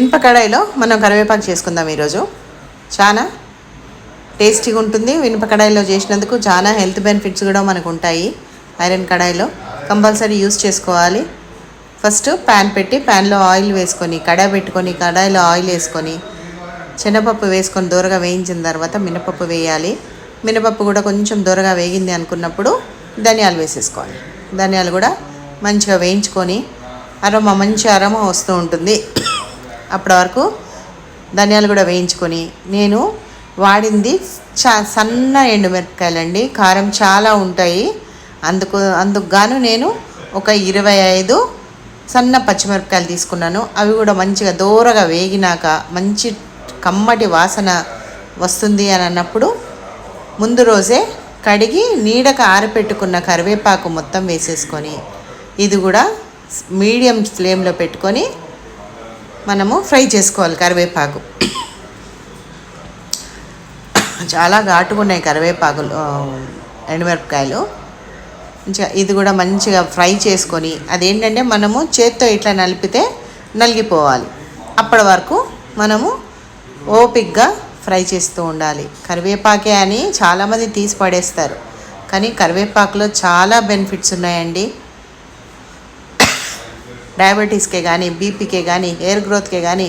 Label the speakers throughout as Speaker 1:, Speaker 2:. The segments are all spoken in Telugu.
Speaker 1: ఇనుప కడాయిలో మనం కరివేపాకు చేసుకుందాం ఈరోజు. చాలా టేస్టీగా ఉంటుంది. ఇనుప కడాయిలో చేసినందుకు చాలా హెల్త్ బెనిఫిట్స్ కూడా మనకు ఉంటాయి. ఐరన్ కడాయిలో కంపల్సరీ యూస్ చేసుకోవాలి. ఫస్ట్ ప్యాన్ పెట్టి ప్యాన్లో ఆయిల్ వేసుకొని కడాయి పెట్టుకొని కడాయిలో ఆయిల్ వేసుకొని శనగపప్పు వేసుకొని దూరగా వేయించిన తర్వాత మినపప్పు వేయాలి. మినపప్పు కూడా కొంచెం దూరగా వేగింది అనుకున్నప్పుడు ధనియాలు వేసేసుకోవాలి. ధనియాలు కూడా మంచిగా వేయించుకొని అరమ మంచి అరమ వస్తూ ఉంటుంది. అప్పటి వరకు ధనియాలు కూడా వేయించుకొని నేను వాడింది చా సన్న ఎండుమిరపకాయలండి. కారం చాలా ఉంటాయి. అందుకు అందుకు గాను నేను ఒక ఇరవై ఐదు సన్న పచ్చిమిరపకాయలు తీసుకున్నాను. అవి కూడా మంచిగా దూరగా వేగినాక మంచి కమ్మటి వాసన వస్తుంది అని అన్నప్పుడు ముందు రోజే కడిగి నీడకు ఆరపెట్టుకున్న కరివేపాకు మొత్తం వేసేసుకొని ఇది కూడా మీడియం ఫ్లేమ్లో పెట్టుకొని మనము ఫ్రై చేసుకోవాలి కరివేపాకు. చాలా ఘాటుగా ఉన్నాయి కరివేపాకులు ఎండుమిరపకాయలు. మంచిగా ఇది కూడా మంచిగా ఫ్రై చేసుకొని అదేంటంటే మనము చేత్తో ఇట్లా నలిపితే నలిగిపోవాలి. అప్పటి వరకు మనము ఓపిక్గా ఫ్రై చేస్తూ ఉండాలి. కరివేపాకే అని చాలామంది తీసి పడేస్తారు. కానీ కరివేపాకులో చాలా బెనిఫిట్స్ ఉన్నాయండి. డయాబెటీస్కే కానీ బీపీకే కానీ హెయిర్ గ్రోత్కే కానీ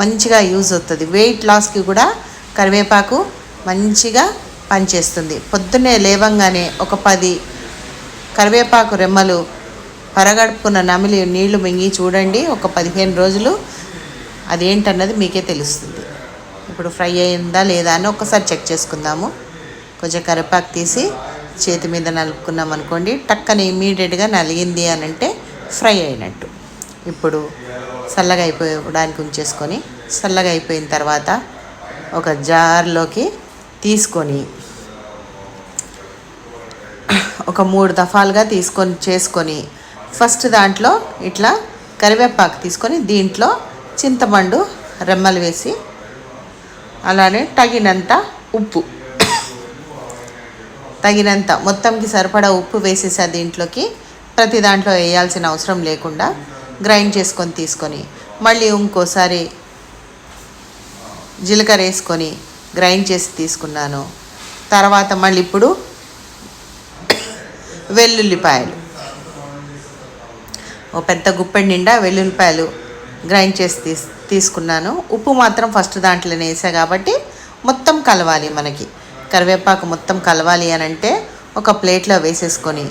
Speaker 1: మంచిగా యూజ్ అవుతుంది. వెయిట్ లాస్కి కూడా కరివేపాకు మంచిగా పనిచేస్తుంది. పొద్దున్నే లేవంగానే ఒక పది కరివేపాకు రెమ్మలు పరగడుపున నమిలి నీళ్ళు మింగి చూడండి. ఒక పదిహేను రోజులు అదేంటన్నది మీకే తెలుస్తుంది. ఇప్పుడు ఫ్రై అయిందా లేదా అని ఒకసారి చెక్ చేసుకుందాము. కొంచెం కరివేపాకు తీసి చేతి మీద నలుపుకున్నాం అనుకోండి టక్కని ఇమీడియట్గా నలిగింది అని అంటే ఫ్రై అయినట్టు. ఇప్పుడు చల్లగా అయిపోయడానికి ఉంచేసుకొని చల్లగా అయిపోయిన తర్వాత ఒక జార్లోకి తీసుకొని ఒక మూడు దఫాలుగా తీసుకొని చేసుకొని ఫస్ట్ దాంట్లో ఇట్లా కరివేపాకు తీసుకొని దీంట్లో చింతపండు రెమ్మలు వేసి అలానే తగినంత ఉప్పు. తగినంత మొత్తంకి సరిపడా ఉప్పు వేసేసా దీంట్లోకి ప్రతి దాంట్లో వేయాల్సిన అవసరం లేకుండా గ్రైండ్ చేసుకొని తీసుకొని మళ్ళీ ఇంకోసారి జీలకర్ర వేసుకొని గ్రైండ్ చేసి తీసుకున్నాను. తర్వాత మళ్ళీ ఇప్పుడు వెల్లుల్లిపాయలు. ఓ పెద్ద గుప్పెడి నిండా వెల్లుల్లిపాయలు గ్రైండ్ చేసి తీస్ తీసుకున్నాను. ఉప్పు మాత్రం ఫస్ట్ దాంట్లోనే వేసా కాబట్టి మొత్తం కలవాలి మనకి. కరివేపాకు మొత్తం కలవాలి అని అంటే ఒక ప్లేట్లో వేసేసుకొని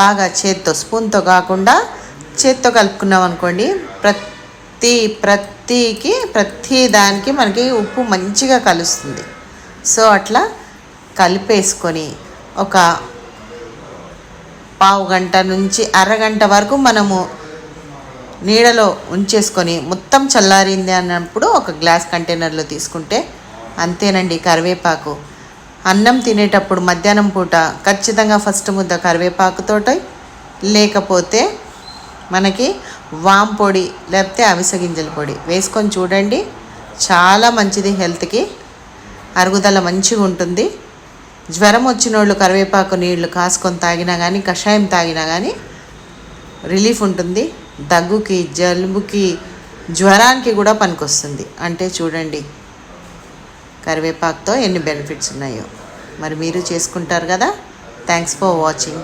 Speaker 1: బాగా చేత్తో స్పూన్తో కాకుండా చేత్తో కలుపుకున్నాం అనుకోండి ప్రతి ప్రతికి ప్రతి దానికి మనకి ఉప్పు మంచిగా కలుస్తుంది. సో అట్లా కలిపేసుకొని ఒక పావు గంట నుంచి అరగంట వరకు మనము నీడలో ఉంచేసుకొని మొత్తం చల్లారింది అన్నప్పుడు ఒక గ్లాస్ కంటైనర్లో తీసుకుంటే అంతేనండి కరివేపాకు. అన్నం తినేటప్పుడు మధ్యాహ్నం పూట ఖచ్చితంగా ఫస్ట్ ముద్ద కరివేపాకుతోటి లేకపోతే మనకి వామ్ పొడి లేకపోతే అవిసె గింజల పొడి వేసుకొని చూడండి. చాలా మంచిది హెల్త్కి. అరుగుదల మంచిగా ఉంటుంది. జ్వరం వచ్చిన వాళ్ళు కరివేపాకు నీళ్ళు కాసుకొని తాగినా కానీ కషాయం తాగినా కానీ రిలీఫ్ ఉంటుంది. దగ్గుకి జలుబుకి జ్వరానికి కూడా పనికొస్తుంది. అంటే చూడండి కరివేపాకుతో ఎన్ని బెనిఫిట్స్ ఉన్నాయో. మరి మీరు చేసుకుంటారు కదా. Thanks for watching.